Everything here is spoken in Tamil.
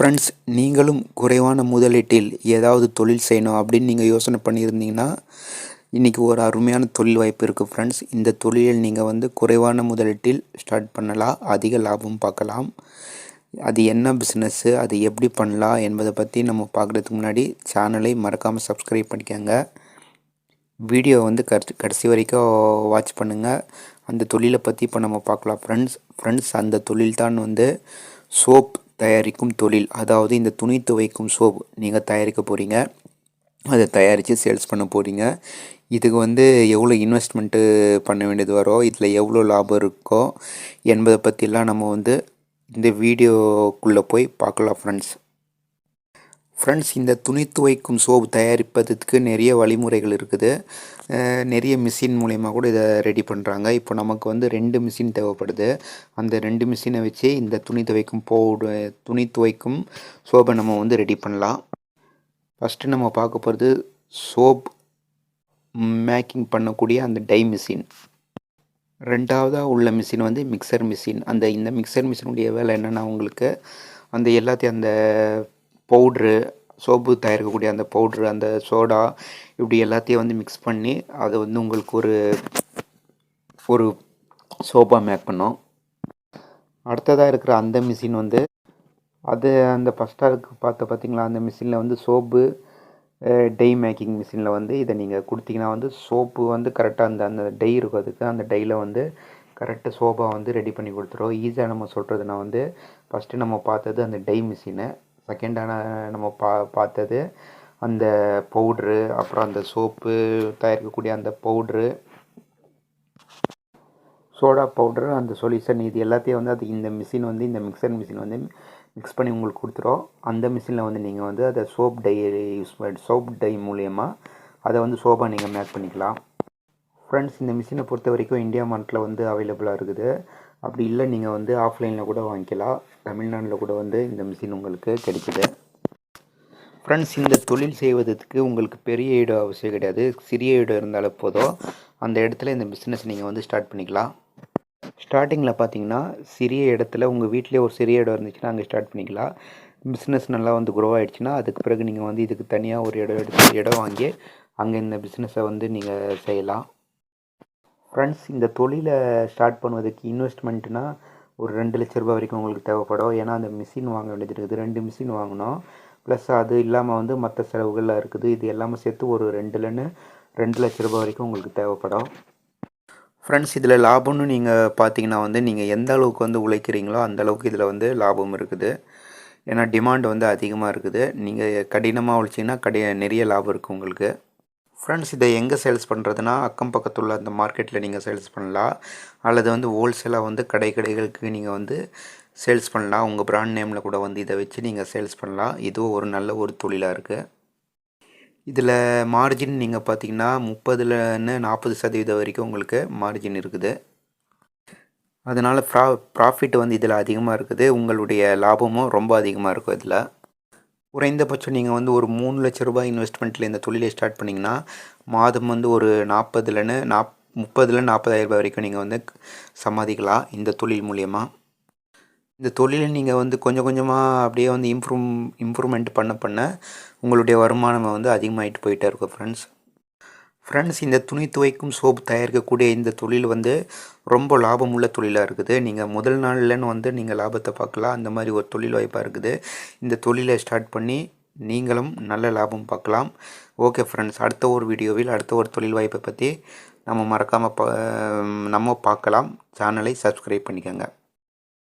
ஃப்ரெண்ட்ஸ் நீங்களும் குறைவான முதலீட்டில் ஏதாவது தொழில் செய்யணும் அப்படின்னு நீங்கள் யோசனை பண்ணியிருந்தீங்கன்னா இன்றைக்கி ஒரு அருமையான தொழில் வாய்ப்பு இருக்குது ஃப்ரெண்ட்ஸ் இந்த தொழிலில் நீங்கள் வந்து குறைவான முதலீட்டில் ஸ்டார்ட் பண்ணலாம் அதிக லாபம் பார்க்கலாம். அது என்ன பிஸ்னஸ்ஸு அது எப்படி பண்ணலாம் என்பதை பற்றி நம்ம பார்க்குறதுக்கு முன்னாடி சேனலை மறக்காமல் சப்ஸ்கிரைப் பண்ணிக்கோங்க. வீடியோ வந்து கடைசி கடைசி வரைக்கும் வாட்ச் பண்ணுங்கள் அந்த தொழிலை பற்றி இப்போ நம்ம பார்க்கலாம் ஃப்ரெண்ட்ஸ் ஃப்ரெண்ட்ஸ் அந்த தொழில் தான் வந்து சோப் தயாரிக்கும் தொழில் அதாவது இந்த துணி துவைக்கும் சோப் நீங்கள் தயாரிக்க போகிறீங்க அதை தயாரித்து சேல்ஸ் பண்ண போகிறீங்க இதுக்கு வந்து எவ்வளோ இன்வெஸ்ட்மெண்ட்டு பண்ண வேண்டியது வரும் இதில் எவ்வளோ லாபம் இருக்கோ என்பதை பற்றிலாம் நம்ம வந்து இந்த வீடியோக்குள்ளே போய் பார்க்கலாம் ஃப்ரெண்ட்ஸ் ஃப்ரெண்ட்ஸ் இந்த துணி துவைக்கும் சோப் தயாரிப்பதற்கு நிறைய வழிமுறைகள் இருக்குது. நிறைய மிஷின் மூலயமா கூட இதை ரெடி பண்ணுறாங்க இப்போ நமக்கு வந்து ரெண்டு மிஷின் தேவைப்படுது. அந்த ரெண்டு மிஷினை வச்சு இந்த துணி துவைக்கும் பவுடு துணி துவைக்கும் சோப்பை நம்ம வந்து ரெடி பண்ணலாம். ஃபஸ்ட்டு நம்ம பார்க்க போகிறது சோப் மேக்கிங் பண்ணக்கூடிய அந்த டை மிஷின் ரெண்டாவதாக உள்ள மிஷின் வந்து மிக்சர் மிஷின் அந்த இந்த மிக்சர் மிஷினுடைய வேலை என்னென்னா உங்களுக்கு அந்த எல்லாத்தையும் அந்த பவுட்ரு சோப்பு தயாரிக்கக்கூடிய அந்த பவுட்ரு அந்த சோடா இப்படி எல்லாத்தையும் வந்து மிக்ஸ் பண்ணி அதை வந்து உங்களுக்கு ஒரு ஒரு சோப்பாக மேக் பண்ணோம் அடுத்ததாக இருக்கிற அந்த மிஷின் வந்து அது அந்த ஃபஸ்ட்டாக இருக்கு பார்த்த பார்த்தீங்களா அந்த மிஷினில் வந்து சோப்பு டை மேக்கிங் மிஷினில் வந்து இதை நீங்கள் கொடுத்தீங்கன்னா வந்து சோப்பு வந்து கரெக்டாக அந்த அந்த டை இருக்கும். அதுக்கு அந்த டையில் வந்து கரெக்டாக சோபா வந்து ரெடி பண்ணி கொடுத்துரும். ஈஸியாக நம்ம சொல்கிறதுனா வந்து ஃபஸ்ட்டு நம்ம பார்த்தது அந்த டை மிஷினை செகண்டான நம்ம பா பார்த்தது அந்த பவுட்ரு அப்புறம் அந்த சோப்பு தயாரிக்கக்கூடிய அந்த பவுட்ரு சோடா பவுட்ரு அந்த சொல்யூஷன் இது எல்லாத்தையும் வந்து அது இந்த மிஷின் வந்து இந்த மிக்சர் மிஷின் வந்து மிக்ஸ் பண்ணி உங்களுக்கு கொடுத்துரும். அந்த மிஷினில் வந்து நீங்கள் வந்து அதை சோப் டை யூஸ் பண்ணி சோப் டை மூலயமா அதை வந்து சோப்பாக நீங்கள் மேக் பண்ணிக்கலாம். ஃப்ரெண்ட்ஸ் இந்த மிஷினை பொறுத்த வரைக்கும் இந்தியா மார்ட்டில் வந்து அவைலபிளாக இருக்குது. அப்படி இல்லை நீங்கள் வந்து ஆஃப்லைனில் கூட வாங்கிக்கலாம். தமிழ்நாட்டில் கூட வந்து இந்த மிஷின் உங்களுக்கு கிடைக்கிது. ஃப்ரெண்ட்ஸ் இந்த தொழில் செய்வதற்கு உங்களுக்கு பெரிய இடம் அவசியம் கிடையாது. சிறிய இடம் இருந்தாலும் போதும். அந்த இடத்துல இந்த பிஸ்னஸ் நீங்கள் வந்து ஸ்டார்ட் பண்ணிக்கலாம். ஸ்டார்டிங்கில் பார்த்தீங்கன்னா சிறிய இடத்துல உங்கள் வீட்டிலே ஒரு சிறிய இடம் இருந்துச்சுன்னா அங்கே ஸ்டார்ட் பண்ணிக்கலாம். பிஸ்னஸ் நல்லா வந்து குரோ ஆகிடுச்சுன்னா அதுக்கு பிறகு நீங்கள் வந்து இதுக்கு தனியாக ஒரு இடம் எடுத்து இடம் வாங்கி அங்கே இந்த பிஸ்னஸை வந்து நீங்கள் செய்யலாம். ஃப்ரெண்ட்ஸ் இந்த தொழிலை ஸ்டார்ட் பண்ணுவதற்கு இன்வெஸ்ட்மெண்ட்னா ஒரு ரெண்டு லட்ச ரூபா வரைக்கும் உங்களுக்கு தேவைப்படும். ஏன்னா அந்த மிஷின் வாங்க வேண்டியது இருக்குது. ரெண்டு மிஷின் வாங்கணும். ப்ளஸ் அது இல்லாமல் வந்து மற்ற செலவுகள்லாம் இருக்குது. இது எல்லாமே சேர்த்து ஒரு ரெண்டுலன்னு ரெண்டு லட்ச ரூபா வரைக்கும் உங்களுக்கு தேவைப்படும். ஃப்ரெண்ட்ஸ் இதில் லாபம்னு நீங்கள் பார்த்தீங்கன்னா வந்து நீங்கள் எந்த அளவுக்கு வந்து உழைக்கிறீங்களோ அந்த அளவுக்கு இதில் வந்து லாபம் இருக்குது. ஏன்னா டிமாண்ட் வந்து அதிகமாக இருக்குது. நீங்கள் கடினமாக உழைச்சிங்கன்னா கடி நிறைய லாபம் இருக்குது உங்களுக்கு. ஃப்ரெண்ட்ஸ் இதை எங்கே சேல்ஸ் பண்ணுறதுனா அக்கம் பக்கத்துள்ள அந்த மார்க்கெட்டில் நீங்கள் சேல்ஸ் பண்ணலாம். அல்லது வந்து ஹோல்சேலாக வந்து கடை கடைகளுக்கு நீங்கள் வந்து சேல்ஸ் பண்ணலாம். உங்கள் ப்ராண்ட் நேமில் கூட வந்து இதை வச்சு நீங்கள் சேல்ஸ் பண்ணலாம். இதுவும் ஒரு நல்ல ஒரு தொழிலாக இருக்குது இதில் மார்ஜின் நீங்கள் பார்த்தீங்கன்னா முப்பதுலன்னு நாற்பது சதவீதம் வரைக்கும் உங்களுக்கு மார்ஜின் இருக்குது. அதனால் ப்ரா ப்ராஃபிட் வந்து இதில் அதிகமாக இருக்குது. உங்களுடைய லாபமும் ரொம்ப அதிகமாக இருக்கும் இதில். குறைந்தபட்சம் நீங்கள் வந்து ஒரு மூணு லட்ச ரூபாய் இன்வெஸ்ட்மெண்ட்டில் இந்த தொழிலை ஸ்டார்ட் பண்ணிங்கன்னா மாதம் வந்து ஒரு நாற்பதுலன்னு நாப் முப்பதுல நாற்பதாயிரம் ரூபாய் வரைக்கும் நீங்கள் வந்து சம்பாதிக்கலாம் இந்த தொழில் மூலயமா. இந்த தொழிலை நீங்கள் வந்து கொஞ்சம் கொஞ்சமாக அப்படியே வந்து இம்ப்ரூவ் இம்ப்ரூவ்மெண்ட் பண்ண பண்ண உங்களுடைய வருமானம் வந்து அதிகமாகிட்டு போயிட்டே இருக்கும் ஃப்ரெண்ட்ஸ் ஃப்ரெண்ட்ஸ் இந்த துணி துவைக்கும் சோப் தயாரிக்கக்கூடிய இந்த தொழில் வந்து ரொம்ப லாபம் உள்ள தொழிலாக இருக்குது. நீங்கள் முதல் நாள்லன்னு வந்து நீங்கள் லாபத்தை பார்க்கலாம். அந்த மாதிரி ஒரு தொழில் வாய்ப்பாக இருக்குது. இந்த தொழிலை ஸ்டார்ட் பண்ணி நீங்களும் நல்ல லாபம் பார்க்கலாம். ஓகே ஃப்ரெண்ட்ஸ் அடுத்த ஒரு வீடியோவில் அடுத்த ஒரு தொழில் வாய்ப்பை பற்றி நம்ம மறக்காமல் பா நம்ம பார்க்கலாம். சேனலை சப்ஸ்கிரைப் பண்ணிக்கோங்க.